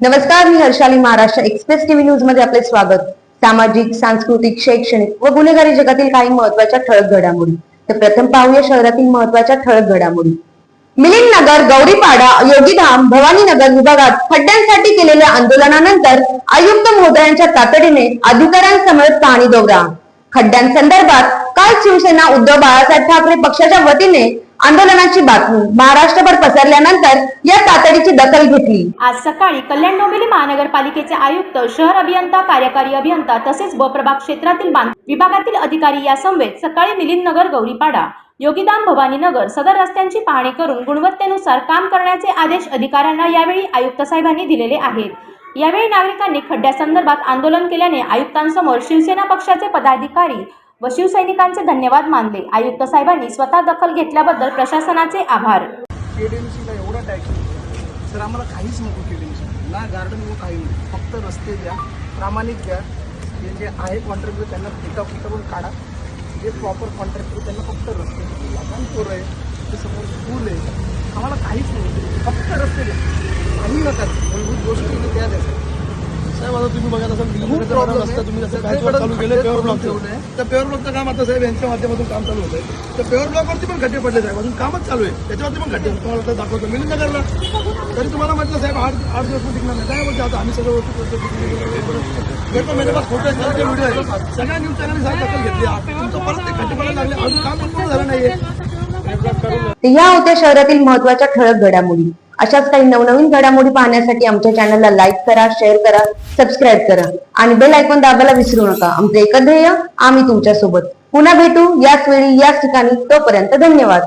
नमस्कार मी Harshali Maharashtra express TV न्यूजमध्ये आपले स्वागत. सामाजिक सांस्कृतिक शैक्षणिक व गुन्हेगारी जगातील काही महत्त्वाच्या ठळक घडामोडी. तर प्रथम पाहूया शहरातील महत्त्वाच्या ठळक घडामोडी. मिलिंद नगर गौरीपाडा योगीधाम भवानीनगर विभागात खड्ड्यांसाठी केलेल्या आंदोलनानंतर आयुक्त महोदयांच्या तातडीने अधिकाऱ्यांसमोर पाणी दौरा. खड्ड्यांसंदर्भात काल शिवसेना उद्धव बाळासाहेब ठाकरे पक्षाच्या वतीने आंदोलनाची बातमी. महाराष्ट्रभर पसरल्यानंतर या तातडीची दखल घेतली. आज सकाळी कल्याण डोंबिवली महानगरपालिकेचे आयुक्त शहर अभियंता कार्यकारी अभियंता तसेच ब प्रभाग क्षेत्रातील विभागातील अधिकारी या समवेत सकाळी मिलिंदनगर गौरीपाडा योगीधाम भवानीनगर सदर रस्त्यांची पाहणी करून गुणवत्तेनुसार काम करण्याचे आदेश अधिकाऱ्यांना यावेळी आयुक्त साहेबांनी दिलेले आहेत. यावेळी नागरिकांनी खड्ड्यासंदर्भात आंदोलन केल्याने आयुक्तांसमोर शिवसेना पक्षाचे पदाधिकारी व शिवसैनिकांचे धन्यवाद मानले. आयुक्त साहेबांनी स्वतः दखल घेतल्याबद्दल प्रशासनाचे आभार. केडीएमसीला एवढा टॅक्स सर आम्हाला काहीच नको केडीएमसी ना गार्डन नको काही नाही. फक्त रस्ते द्या प्रामाणिक द्या. जे जे आहे कॉन्ट्रॅक्टर त्यांना पिकअप पिकअप काढा. जे प्रॉपर कॉन्ट्रॅक्टर त्यांना फक्त रस्ते लहान पोरं आहे ते समोर स्कूल आहे. आम्हाला काहीच नाही. फक्त रस्ते द्या. काही नका मूलभूत गोष्टी त्या द्या सर. साहेब आता तुम्ही बघत असाल खूप प्रॉब्लेम रस्ता तुम्ही जसं चालू केलं पेवर ब्लॉक ठेवलंय. त्या पेवर ब्लॉकचं काम आता साहेब यांच्या माध्यमातून काम चालू होतंय. तर पेवर ब्लॉकवरती पण खड्डे पडले साहेब. अजून कामच चालू आहे. त्याच्यावरती पण खड्डे. तुम्हाला आता दाखवतो. मिलिंद नगरला. तरी तुम्हाला म्हटलं साहेब आठ आठ दिवस टिकणार नाही. काय बोलते आता? आम्ही सगळं वस्तू करतो भेटतो मेरे पास फोटो आहे व्हिडिओ आहे सगळ्या न्यूज चॅनल साहेब दखल घेतली. तुमचं परत ते खड्डे पडायला लागले. अजून काम पूर्ण झालं नाहीये. तर या होत्या शहरातील महत्त्वाच्या ठळक घडामोडी. अशाच काही नवनवीन घडामोडी पाहण्यासाठी आमच्या चॅनलला लाईक करा शेअर करा सबस्क्राईब करा आणि बेल आयकॉन दाबायला विसरू नका. आमचं एकच ध्येय आम्ही तुमच्यासोबत पुन्हा भेटू याच वेळी याच ठिकाणी. तोपर्यंत धन्यवाद.